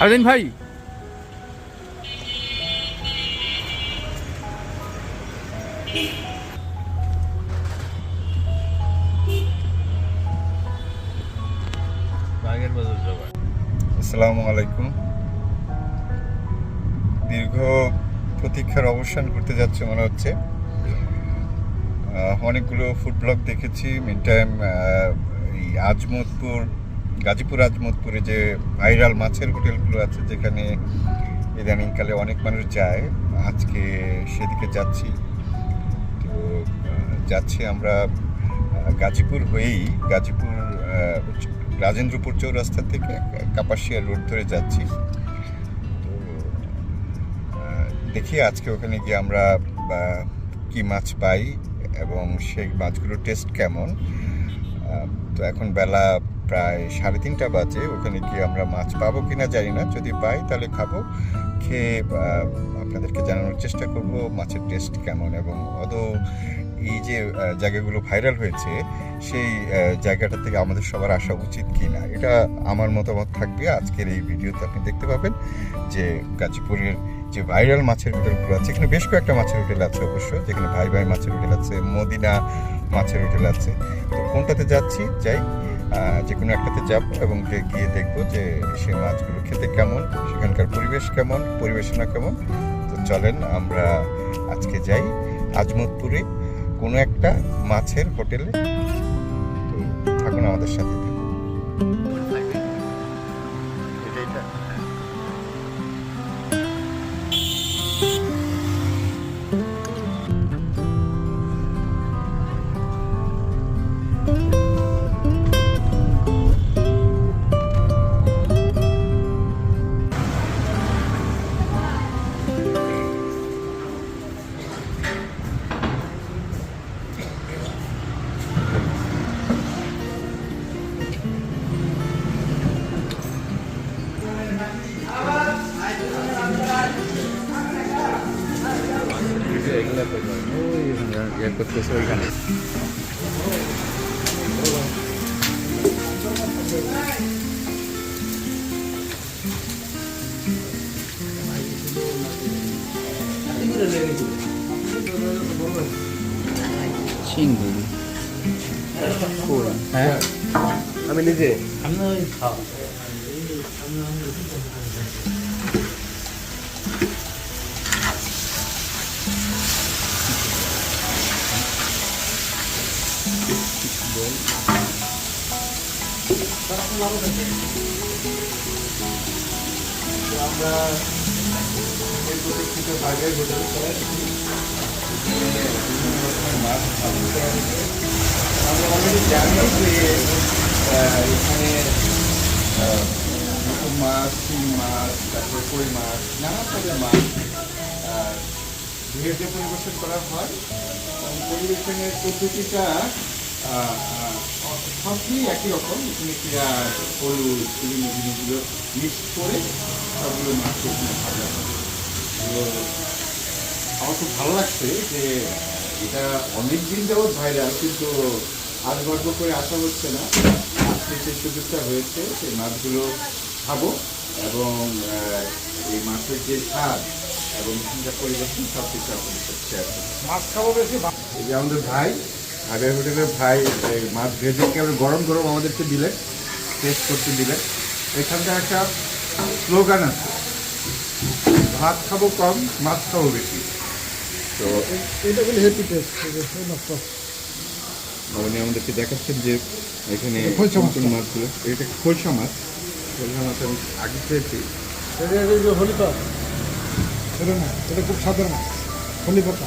আরেদিন ভাই। আসসালামু আলাইকুম। দীর্ঘ প্রতীক্ষার অবসান করতে যাচ্ছে মনে হচ্ছে। অনেকগুলো ফুড ব্লগ দেখেছি। মিন টাইম এই আজমতপুর গাজীপুর আজমতপুরে যে ভাইরাল মাছের হোটেলগুলো আছে, যেখানে ইদানিংকালে অনেক মানুষ যায়, আজকে সেদিকে যাচ্ছি। তো যাচ্ছি আমরা গাজীপুর হয়েই, গাজীপুর রাজেন্দ্রপুর চৌরাস্তা থেকে কাপাসিয়া রোড ধরে যাচ্ছি। তো দেখি আজকে ওখানে গিয়ে আমরা কি মাছ পাই এবং সেই মাছগুলোর টেস্ট কেমন। তো এখন বেলা প্রায় সাড়ে তিনটা বাজে, ওখানে গিয়ে আমরা মাছ পাবো কিনা জানি না। যদি পাই তাহলে খাব। খেয়ে আপনাদেরকে জানানোর চেষ্টা করব মাছের টেস্ট কেমন এবং অত এই যে জায়গাগুলো ভাইরাল হয়েছে, সেই জায়গাটা থেকে আমাদের সবার আসা উচিত কি না এটা আমার মতামত থাকবে। আজকের এই ভিডিওতে আপনি দেখতে পাবেন যে গাজীপুরের যে ভাইরাল মাছের হোটেলগুলো আছে, এখানে বেশ কয়েকটা মাছের হোটেল আছে অবশ্য, যেখানে ভাই ভাই মাছের হোটেল আছে, মদিনা মাছের হোটেল আছে। তো কোনটাতে যাচ্ছি? যাই যে কোনো একটাতে যাব এবং গিয়ে- দেখব যে সে মাছগুলো খেতে কেমন, সেখানকার পরিবেশ কেমন, পরিবেশনা কেমন। তো চলেন আমরা আজকে যাই আজমতপুরে কোনো একটা মাছের হোটেলে। তো থাকুন আমাদের সাথে। থাকুন চিংড়ি হ্যাঁ আমি নিজে আমরা এই প্রতীক্ষিত বাগের হোটেল মাছ পালন করা হয়েছে আমরা অলরেডি জানি যে এখানে মাছ শিং মাছ তারপরে কই মাছ নানা ধরনের মাছ ধুয়ে যে পরিবেশন করা হয় পরিবেশনের পদ্ধতিটা সবই একই রকম এখানে পেঁয়াজ হলুদ বিভিন্ন জিনিসগুলো মিক্স করে সবগুলো মাছ এখানে ভাজা আমার খুব ভালো লাগছে যে এটা অনেক দিন যাবৎ ভাইরাল কিন্তু আজ গর্ব করে আসা হচ্ছে না। আজকে সেই সুযোগটা হয়েছে সেই মাছগুলো খাব এবং এই মাছের যে স্বাদ এবং পরিবেশন সব কিছু আপনাদের শেয়ার করব। মাছ খাব বেশি এই যে আমাদের ভাই আগের হোটেলের ভাই এই মাছ ভেজে একেবারে গরম গরম আমাদেরকে দিলে টেস্ট করতে দিলে। এখানকার একটা স্লোগান আছে ভাত খাব কম মাছ খাব বেশি। তো এটা বলে হেপি টেস্ট উনি আমাদেরকে দেখাচ্ছেন যে এখানে মাছগুলো এটা খোলসা মাছ। খোলসা মাছ আমি আগে খেয়েছি। এটা এই যে হলি না এটা খুব সাধারণ হলি পাতা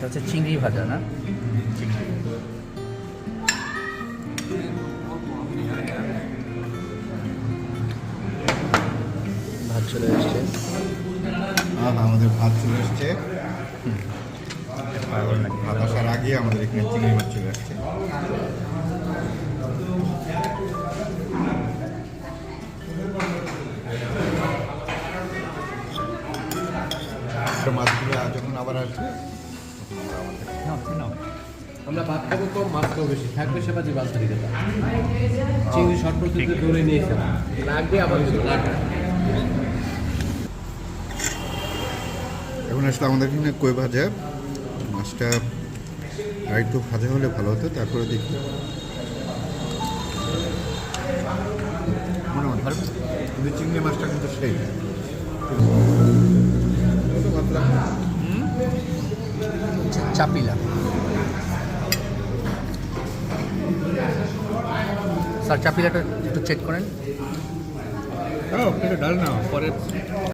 that's a chingri bhaja na ভাত চলে এসছে আমাদের ভাত চলে এসছে ভাত আমাদের এখানে চিংড়ি মাছ চলে আসছে মাছগুলো যখন আবার আসবে আমরা ভাত খাব কম মাছ খাব বেশি থাকবে সে বাজি বাস চিংড়ি শর্ট পদ্ধতি ধরে নিয়েছিলাম লাগবে আবার লাগবে এখন আসলে আমাদের এখানে কই ভাজা মাছটা আর একটু ভাজা হলে ভালো হতো তারপরে দেখি। কিন্তু চিংড়ি মাছটা কিন্তু সেই। চাপিলা। স্যার চাপিলাটা একটু চেক করেন। ডাল না পরে।